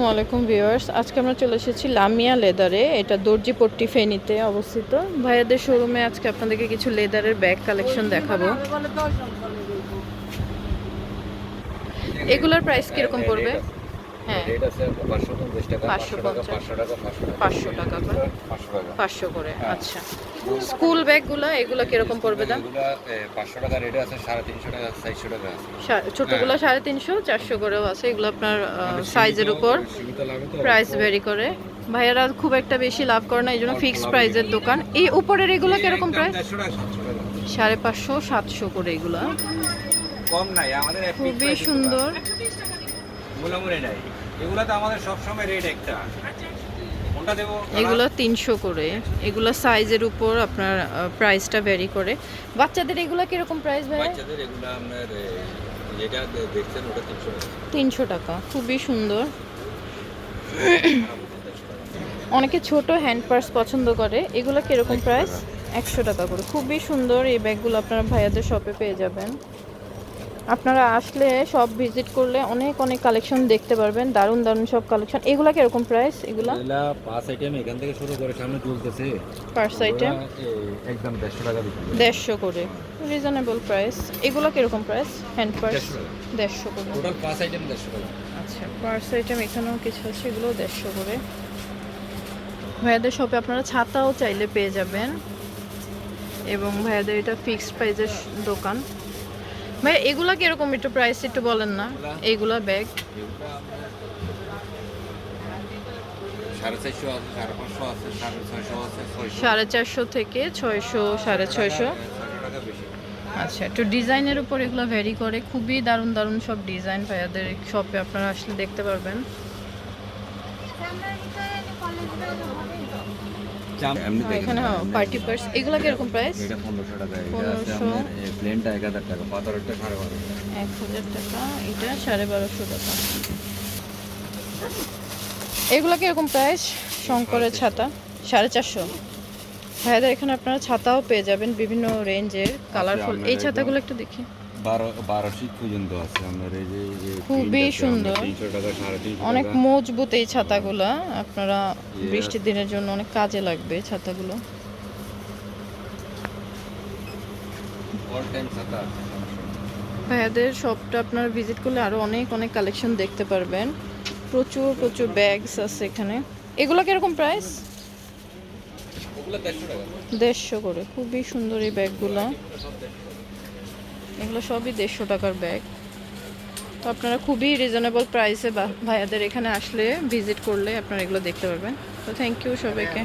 আসসালামু আলাইকুম ভিউয়ার্স। আজকে আমরা চলে এসেছি লামিয়া লেদারে। এটা দর্জিপট্টি ফেনীতে অবস্থিত। ভাইয়াদের শোরুমে আজকে আপনাদেরকে কিছু লেদারের ব্যাগ কালেকশন দেখাবো। এগুলোর প্রাইস কীরকম পড়বে? রেট আছে পাঁচশো পঞ্চাশ টাকা 550 পাঁচশো টাকা করে? টাকা। হ্যাঁ। আচ্ছা। স্কুল ব্যাগগুলো এগুলো কীরকম পড়বে দাম? এগুলা, টাকা রেট আছে টাকা টাকা আছে। ছোটগুলো হ্যাঁ। করেও আছে এগুলো আপনার সাইজের উপর। প্রাইস অল্প- করে। ভাইয়ারা খুব একটা বেশি লাভ করে না এই জন্য ফিক্সড লাভে প্রাইসের দোকান। এই উপরের এগুলো কীরকম প্রাইস। সাড়ে পাঁচশো সাতশো করে এগুলা। কম নাই আমাদের খুবই সুন্দর। মোলামুলি নাই এগুলা তো আমাদের সবসময় রেট একটা। এগুলো তিনশো করে। এগুলো সাইজের উপর আপনার প্রাইসটা ভ্যারি করে। বাচ্চাদের এগুলো কীরকম প্রাইস ভাই বাচ্চাদের এগুলা আপনার যেটা দেখছেন ওটা তিনশো টাকা। তিনশো টাকা। খুবই সুন্দর। অনেকে ছোট হ্যান্ড পার্স পছন্দ করে। এগুলো কীরকম প্রাইস। একশো টাকা করে। খুবই সুন্দর। এই ব্যাগগুলো আপনারা ভাইয়াদের শপে পেয়ে যাবেন। আপনারা আসলে সব ভিজিট করলে অনেক অনেক কালেকশন দেখতে পারবেন। দারুণ দারুণ সব কালেকশন এগুলা কি কীরকম প্রাইস এগুলা? এগুলা পাঁচ আইটেম এখান থেকে শুরু করে সামনে চলতেছে। পার্স আইটেম একদম দেড়শো টাকা বিক্রি করে। দেড়শো করে। রিজনেবল প্রাইস এগুলো কীরকম প্রাইস হ্যান্ড পার্স দেড়শো টাকা। দেড়শো করে। টোটাল পাঁচ আইটেম দেড়শো টাকা। আচ্ছা পার্স আইটেম এখানেও কিছু আছে এগুলো দেড়শো করে। ভাইয়াদের শপে আপনারা ছাতাও চাইলে পেয়ে যাবেন। এবং ভাইয়াদের এটা ফিক্সড প্রাইসের দোকান। ভাই এগুলা কীরকম একটু প্রাইস একটু বলেন না? এইগুলা ব্যাগ সাড়ে চারশো থেকে ছয়শো সাড়ে ছয়শো আচ্ছা একটু ডিজাইনের উপর এগুলো ভ্যারি করে। খুবই দারুণ দারুণ সব ডিজাইন ভাইয়াদের শপে আপনারা আসলে দেখতে পারবেন। দেখেন এখানে পার্টি পার্স এগুলো কীরকম প্রাইস এটা টাকা এটা আছে আপনার প্লেনটা এক হাজার টাকা টাকা এটা সাড়ে বারোশো টাকা। এগুলো কীরকম প্রাইস শঙ্করের ছাতা সাড়ে চারশো। ভাইয়াদের এখানে আপনারা ছাতাও পেয়ে যাবেন বিভিন্ন রেঞ্জের কালারফুল এই ছাতাগুলো একটু দেখি। বারো বারো পর্যন্ত আছে আপনার এই যে খুবই সুন্দর। অনেক মজবুত এই ছাতাগুলা। আপনারা বৃষ্টির দিনের জন্য অনেক কাজে লাগবে ছাতাগুলো। ভাইয়াদের শপটা আপনারা ভিজিট করলে আরও অনেক অনেক কালেকশন দেখতে পারবেন। প্রচুর প্রচুর ব্যাগস আছে এখানে। এগুলো কীরকম প্রাইস দেড়শো দেড়শো করে। খুবই সুন্দর এই ব্যাগগুলো এগুলো সবই দেড়শো টাকার ব্যাগ। তো আপনারা খুবই রিজনেবল প্রাইসে ভাইয়াদের এখানে আসলে ভিজিট করলে আপনারা এগুলো দেখতে পারবেন। তো থ্যাংক ইউ সবাইকে।